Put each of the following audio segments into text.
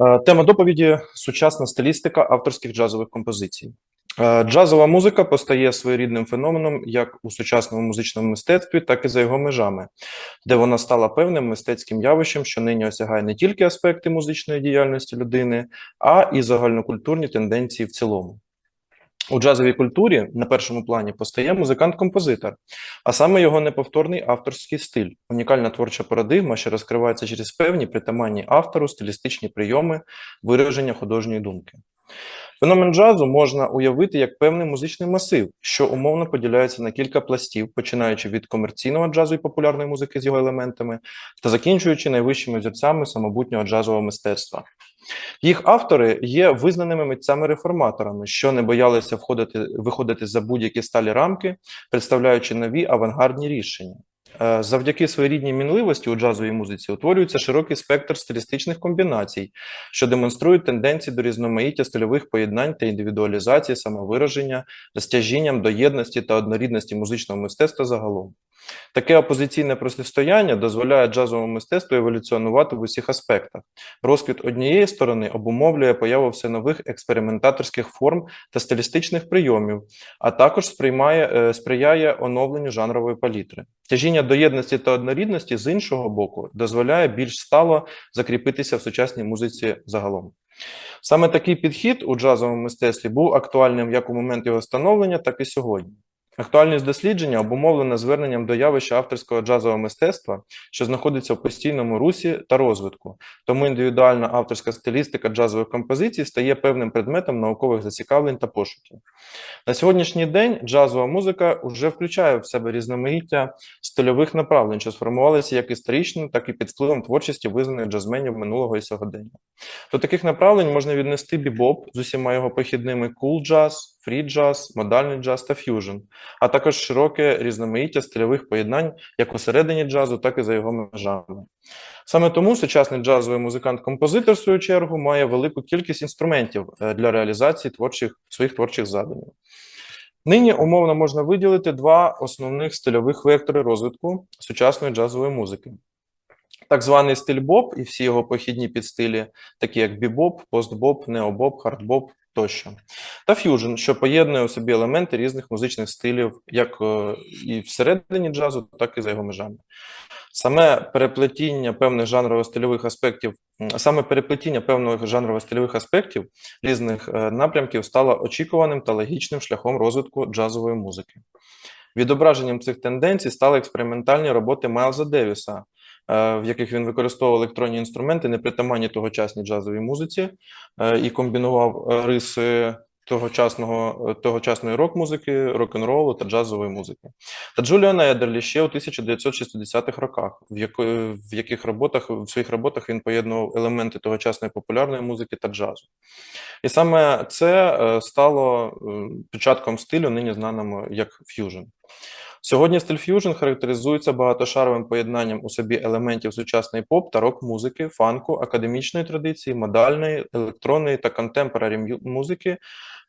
Е, Тема доповіді сучасна стилістика авторських джазових композицій. Е, Джазова музика постає своєрідним феноменом як у сучасному музичному мистецтві, так і за його межами, де вона стала певним мистецьким явищем, що нині осягає не тільки аспекти музичної діяльності людини, а і загальнокультурні тенденції в цілому. У джазовій культурі на першому плані постає музикант-композитор, а саме його неповторний авторський стиль, унікальна творча парадигма, що розкривається через певні притаманні автору стилістичні прийоми вираження художньої думки. Феномен джазу можна уявити як певний музичний масив, що умовно поділяється на кілька пластів, починаючи від комерційного джазу і популярної музики з його елементами та закінчуючи найвищими зірцями самобутнього джазового мистецтва. Їх автори є визнаними митцями-реформаторами, що не боялися входити, виходити за будь-які сталі рамки, представляючи нові авангардні рішення. Е, Завдяки своєрідній мінливості у джазовій музиці утворюється широкий спектр стилістичних комбінацій, що демонструють тенденції до різноманіття стильових поєднань та індивідуалізації самовираження, розтяжінням до єдності та однорідності музичного мистецтва загалом. Таке опозиційне протистояння дозволяє джазовому мистецтву еволюціонувати в усіх аспектах. Розквіт однієї сторони обумовлює появу все нових експериментаторських форм та стилістичних прийомів, а також сприймає, е, сприяє оновленню жанрової палітри. Тяжіння до єдності та однорідності з іншого боку дозволяє більш стало закріпитися в сучасній музиці загалом. Саме такий підхід у джазовому мистецтві був актуальним як у момент його становлення, так і сьогодні. Актуальність дослідження обумовлена зверненням до явища авторського джазового мистецтва, що знаходиться в постійному русі та розвитку. Тому індивідуальна авторська стилістика джазових композицій стає певним предметом наукових зацікавлень та пошуків. На сьогоднішній день джазова музика вже включає в себе різноманіття стильових направлень, що сформувалися як історично, так і під впливом творчості визнаних джазменів минулого і сьогодення. До таких направлень можна віднести бібоп з усіма його похідними кул джаз, фрі джаз, модальний джаз та ф'южн, а також широке різноманіття стильових поєднань як усередині джазу, так і за його межами. Саме тому сучасний джазовий музикант-композитор, в свою чергу, має велику кількість інструментів е, для реалізації творчих, своїх творчих задумів. Нині умовно можна виділити два основних стильових вектори розвитку сучасної джазової музики. Так званий стиль боб і всі його похідні підстилі, такі як бібоп, постбоп, необоп, хардбоп тощо, та ф'южн, що поєднує у собі елементи різних музичних стилів, як е, і всередині джазу, так і за його межами. Саме переплетіння певних жанрово-стильових аспектів, саме переплетіння певних жанрово-стильових аспектів різних е, напрямків стало очікуваним та логічним шляхом розвитку джазової музики. Відображенням цих тенденцій стали експериментальні роботи Майлза Девіса, в яких він використовував електронні інструменти, непритаманні тогочасній джазовій музиці, е, і комбінував е, риси тогочасного, е, тогочасної рок-музики, рок-н-ролу та джазової музики. Та Джуліана Едерлі ще у 1960-х роках, в, яко, в яких роботах в своїх роботах він поєднував елементи тогочасної популярної музики та джазу. І саме це е, стало е, початком стилю, нині знаному як ф'южн. Сьогодні ф'южн характеризується багатошаровим поєднанним у собі елементів сучасної поп та рок-музики, фанку, академічної традиції, модальної, електронної та контемпорарі музики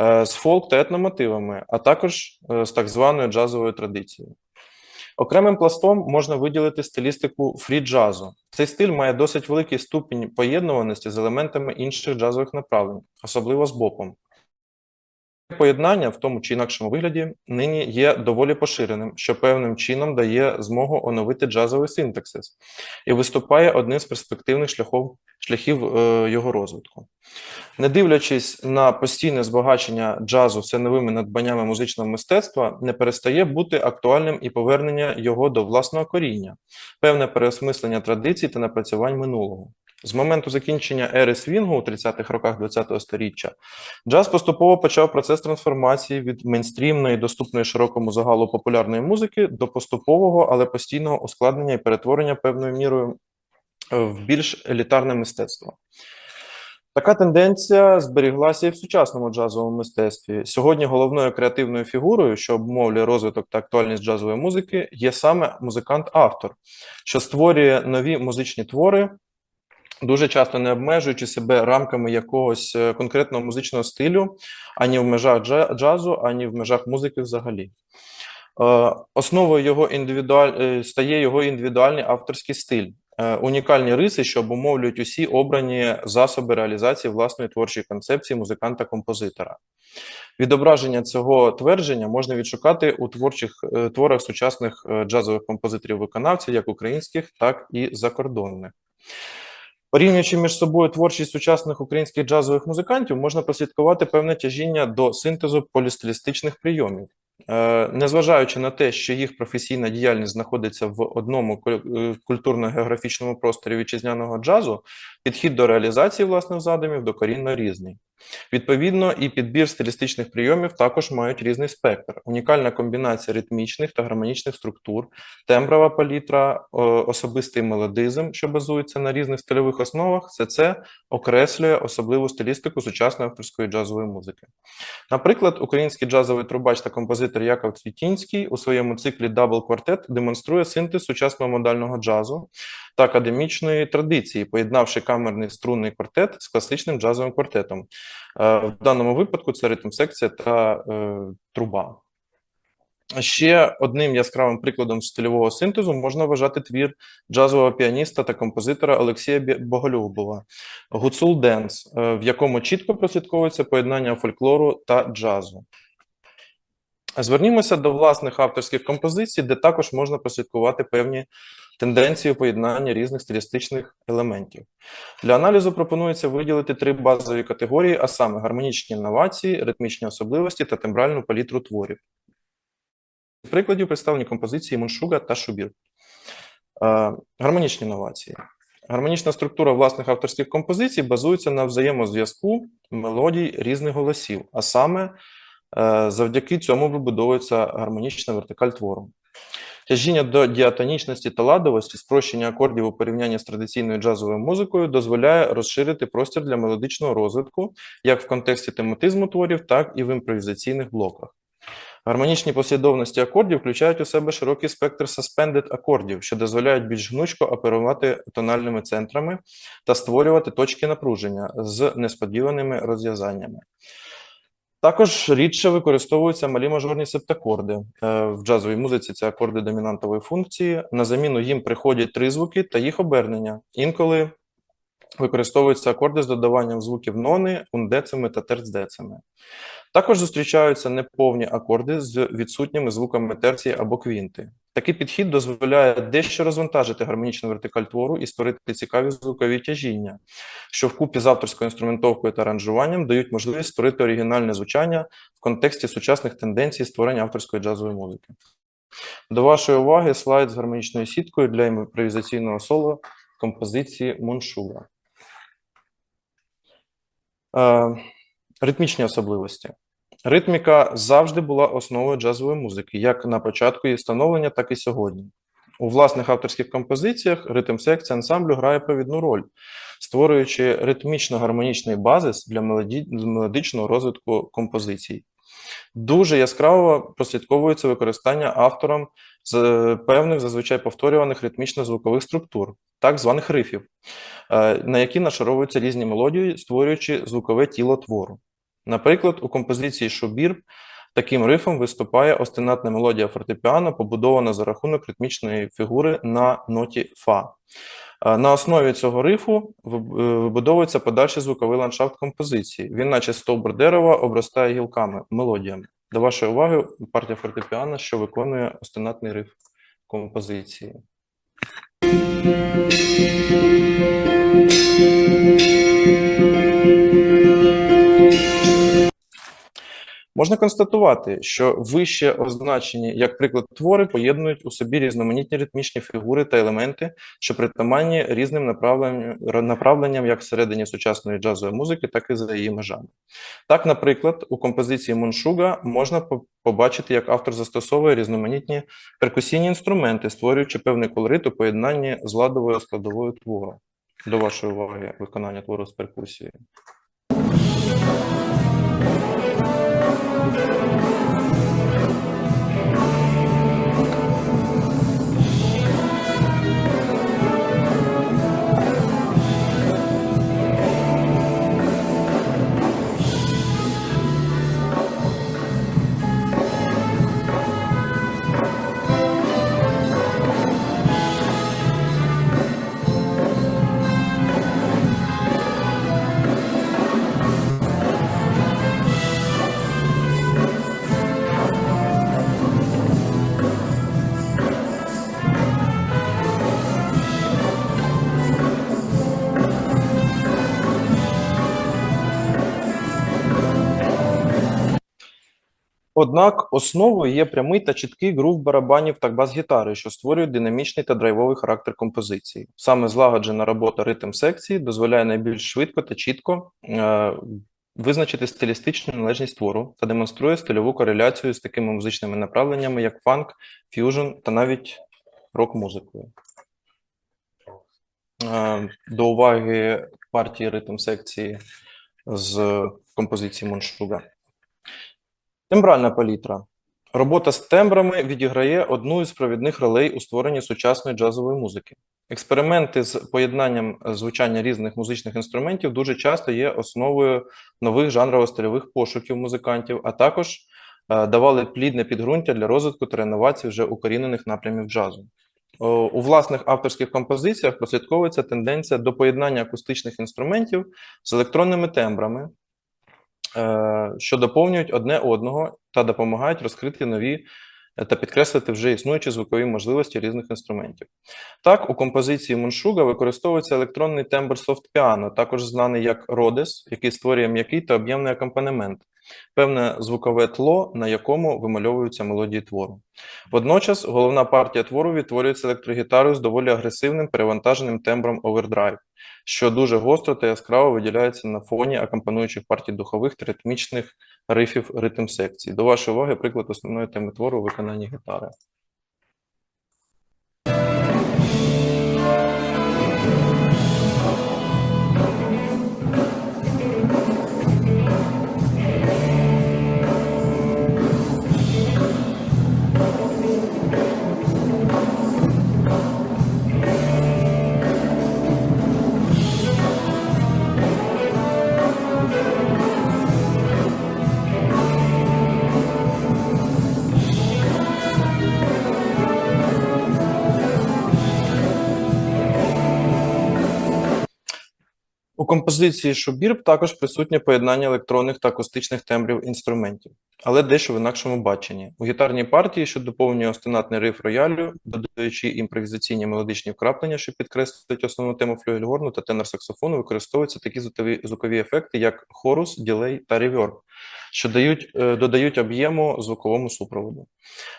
е, з фолк та етномотивами, а також е, з так званою джазовою традицією. Окремим пластом можна виділити стилістику фрі-джазу. Цей стиль має досить великий ступінь поєднуваності з елементами інших джазових направлень, особливо з бопом. Поєднання в тому чи інакшому вигляді нині є доволі поширеним, що певним чином дає змогу оновити джазовий синтаксис і виступає одним з перспективних шляхов, шляхів е, його розвитку. Не дивлячись на постійне збагачення джазу все новими надбаннями музичного мистецтва, не перестає бути актуальним і повернення його до власного коріння, певне переосмислення традицій та напрацювань минулого. З моменту закінчення ери свінгу у 30-х роках ХХ століття джаз поступово почав процес трансформації від мейнстрімної, доступної широкому загалу популярної музики до поступового, але постійного ускладнення і перетворення певною мірою е, в більш елітарне мистецтво. Така тенденція зберіглася і в сучасному джазовому мистецтві. Сьогодні головною креативною фігурою, що обумовлює розвиток та актуальність джазової музики, є саме музикант-автор, що створює нові музичні твори, дуже часто не обмежуючи себе рамками якогось е, конкретного музичного стилю, ані в межах джазу, ані в межах музики взагалі. Е, Основою його індивідуаль... е, стає його індивідуальний авторський стиль, Унікальні риси, що обумовлюють усі обрані засоби реалізації власної творчої концепції музиканта-композитора. Відображення цього твердження можна відшукати у творчих творах сучасних джазових композиторів-виконавців, як українських, так і закордонних. Порівнюючи між собою творчість сучасних українських джазових музикантів, можна прослідкувати певне тяжіння до синтезу полістилістичних прийомів. Е, Незважаючи на те, що їх професійна діяльність знаходиться в одному е, культурно-географічному просторі вітчизняного джазу, підхід до реалізації власних задумів докорінно різний. Відповідно, і підбір стилістичних прийомів також мають різний спектр. Унікальна комбінація ритмічних та гармонічних структур, темброва палітра, особистий мелодизм, що базується на різних стильових основах, все це окреслює особливу стилістику сучасної авторської джазової музики. Наприклад, український джазовий трубач та композитор Яков Цвітінський у своєму циклі Дабл Квартет демонструє синтез сучасного модального джазу та академічної традиції, поєднавши камерний струнний квартет з класичним джазовим квартетом. Е, В даному випадку це ритм-секція та е, труба. Ще одним яскравим прикладом стильового синтезу можна вважати твір джазового піаніста та композитора Олексія Боголюбова «Гуцул Денс», е, в якому чітко прослідковується поєднання фольклору та джазу. Звернімося до власних авторських композицій, де також можна прослідкувати певні тенденції у поєднанні різних стилістичних елементів. Для аналізу пропонується виділити три базові категорії, а саме гармонічні інновації, ритмічні особливості та тембральну палітру творів. Прикладів представлені композиції Муншуга та Шубір. Е, Гармонічні інновації. Гармонічна структура власних авторських композицій базується на взаємозв'язку мелодій різних голосів, а саме е, завдяки цьому вибудовується гармонічна вертикаль твору. Тяжіння до діатонічності та ладовості, спрощення акордів у порівнянні з традиційною джазовою музикою дозволяє розширити простір для мелодичного розвитку як в контексті тематизму творів, так і в імпровізаційних блоках. Гармонічні послідовності акордів включають у себе широкий спектр suspended акордів, що дозволяють більш гнучко оперувати тональними центрами та створювати точки напруження з несподіваними розв'язаннями. Також рідше використовуються малі мажорні септакорди. Е, В джазовій музиці це акорди домінантової функції. На заміну їм приходять тризвуки та їх обернення. Інколи використовуються акорди з додаванням звуків нони, ундецими та терцдецими. Також зустрічаються неповні акорди з відсутніми звуками терції або квінти. Такий підхід дозволяє дещо розвантажити гармонічну вертикаль твору і створити цікаві звукові тяжіння, що вкупі з авторською інструментовкою та аранжуванням дають можливість створити оригінальне звучання в контексті сучасних тенденцій створення авторської джазової музики. До вашої уваги слайд з гармонічною сіткою для імпровізаційного соло композиції Моншура. Е, Ритмічні особливості. Ритміка завжди була основою джазової музики, як на початку її становлення, так і сьогодні. У власних авторських композиціях ритм-секція ансамблю грає провідну роль, створюючи ритмічно-гармонічний базис для мелодичного розвитку композицій. Дуже яскраво прослідковується використання автором з певних зазвичай повторюваних ритмічно-звукових структур, так званих рифів, е, на які нашаровуються різні мелодії, створюючи звукове тіло твору. Наприклад, у композиції Шубір таким рифом виступає остинатна мелодія фортепіано, побудована за рахунок ритмічної фігури на ноті фа. Е, На основі цього рифу е, вибудовується подальший звуковий ландшафт композиції. Він, наче стовбур дерева, обростає гілками, мелодіями. До вашої уваги, партія фортепіано, що виконує остинатний риф композиції. Можна констатувати, що вище означені як приклад твори поєднують у собі різноманітні ритмічні фігури та елементи, що притаманні різним направленням, направленням як всередині сучасної джазової музики, так і за її межами. Так, наприклад, у композиції Моншуга можна побачити, як автор застосовує різноманітні перкусійні інструменти, створюючи певний колорит у поєднанні з ладовою складовою твору. До вашої уваги виконання твору з перкусією. Thank you. Однак основою є прямий та чіткий грув барабанів та бас-гітари, що створюють динамічний та драйвовий характер композиції. Саме злагоджена робота ритм секції дозволяє найбільш швидко та чітко е, визначити стилістичну належність твору та демонструє стильову кореляцію з такими музичними направленнями, як фанк, ф'южн та навіть рок-музикою. Е, До уваги партії ритм секції з композиції Моншуга. Тембральна палітра. Робота з тембрами відіграє одну із провідних ролей у створенні сучасної джазової музики. Експерименти з поєднанням звучання різних музичних інструментів дуже часто є основою нових жанрово-стильових пошуків музикантів, а також е, давали плідне підґрунтя для розвитку та реновації вже укорінених напрямів джазу. У власних авторських композиціях прослідковується тенденція до поєднання акустичних інструментів з електронними тембрами, е, що доповнюють одне одного та допомагають розкрити нові е, та підкреслити вже існуючі звукові можливості різних інструментів. Так, у композиції Моншуга використовується електронний тембр софт-піано, також знаний як Родес, який створює м'який та об'ємний акомпанемент, певне звукове тло, на якому вимальовуються мелодії твору. Водночас головна партія твору відтворюється електрогітарою з доволі агресивним перевантаженим тембром овердрайв, що дуже гостро та яскраво виділяється на фоні акомпануючих партій духових та ритмічних рифів ритм секції. До вашої уваги приклад основної теми твору виконання гітари. Композиції Шубірб також присутнє поєднання електронних та акустичних тембрів інструментів, але дещо в інакшому баченні. У гітарній партії, що доповнює остинатний риф роялю, додаючи імпровізаційні мелодичні вкраплення, що підкреслюють основну тему флюгельгорну та тенор-саксофону, використовуються такі звукові, ефекти, як хорус, ділей та реверб, що дають, е, додають об'єму звуковому супроводу.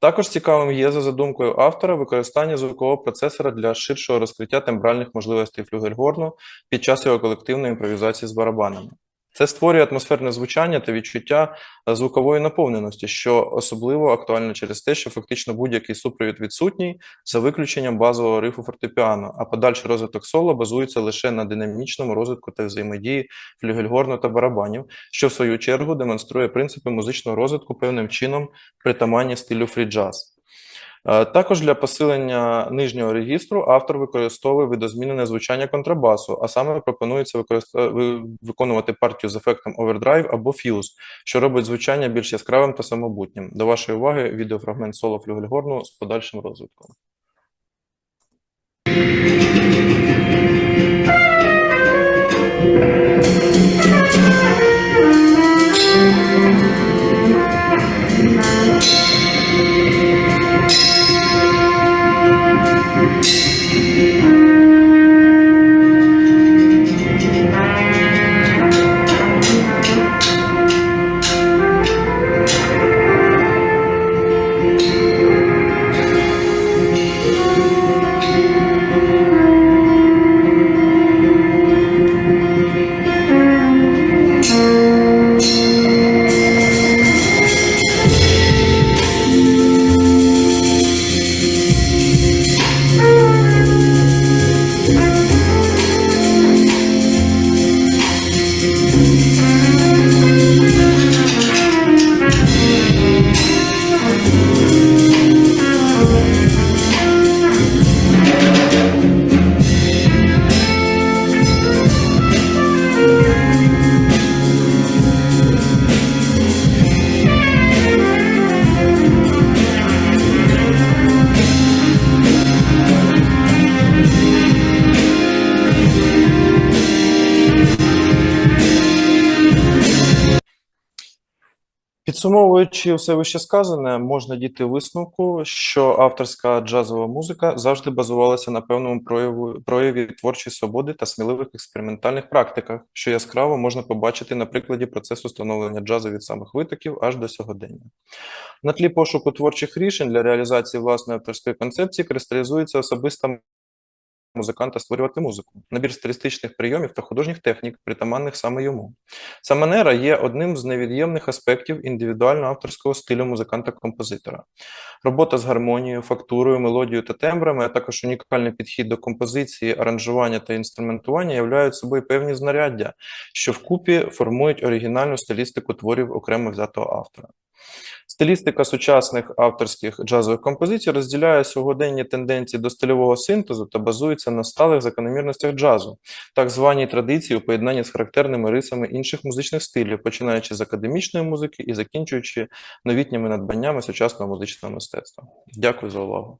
Також цікавим є за задумкою автора використання звукового процесора для ширшого розкриття тембральних можливостей флюгельгорну під час його колективної імпровізації з барабанами. Це створює атмосферне звучання та відчуття е, звукової наповненості, що особливо актуально через те, що фактично будь-який супровід відсутній за виключенням базового рифу фортепіано, а подальший розвиток соло базується лише на динамічному розвитку та взаємодії флюгельгорну та барабанів, що в свою чергу демонструє принципи музичного розвитку певним чином притаманні стилю фрі-джаз. Е, Також для посилення нижнього регістру автор використовує видозмінене звучання контрабасу, а саме пропонується використа- виконувати партію з ефектом овердрайв або фьюз, що робить звучання більш яскравим та самобутнім. До вашої уваги відеофрагмент соло флюгельгорну з подальшим розвитком. Підсумовуючи все вище сказане, можна дійти висновку, що авторська джазова музика завжди базувалася на певному прояву, прояві творчої свободи та сміливих експериментальних практиках, що яскраво можна побачити на прикладі процесу становлення джазу від самих витоків аж до сьогодення. На тлі пошуку творчих рішень для реалізації власної авторської концепції кристалізується особиста музиканта створювати музику, набір стилістичних прийомів та художніх технік, притаманних саме йому. Ця манера є одним з невід'ємних аспектів індивідуального авторського стилю музиканта-композитора. Робота з гармонією, фактурою, мелодією та тембрами, а також унікальний підхід до композиції, аранжування та інструментування являють собою певні знаряддя, що вкупі формують оригінальну стилістику творів окремо взятого автора. Стилістика сучасних авторських джазових композицій розділяє сьогоденні тенденції до стильового синтезу та базується на сталих закономірностях джазу, так званій традиції у поєднанні з характерними рисами інших музичних стилів, починаючи з академічної музики і закінчуючи новітніми надбаннями сучасного музичного мистецтва. Дякую за увагу.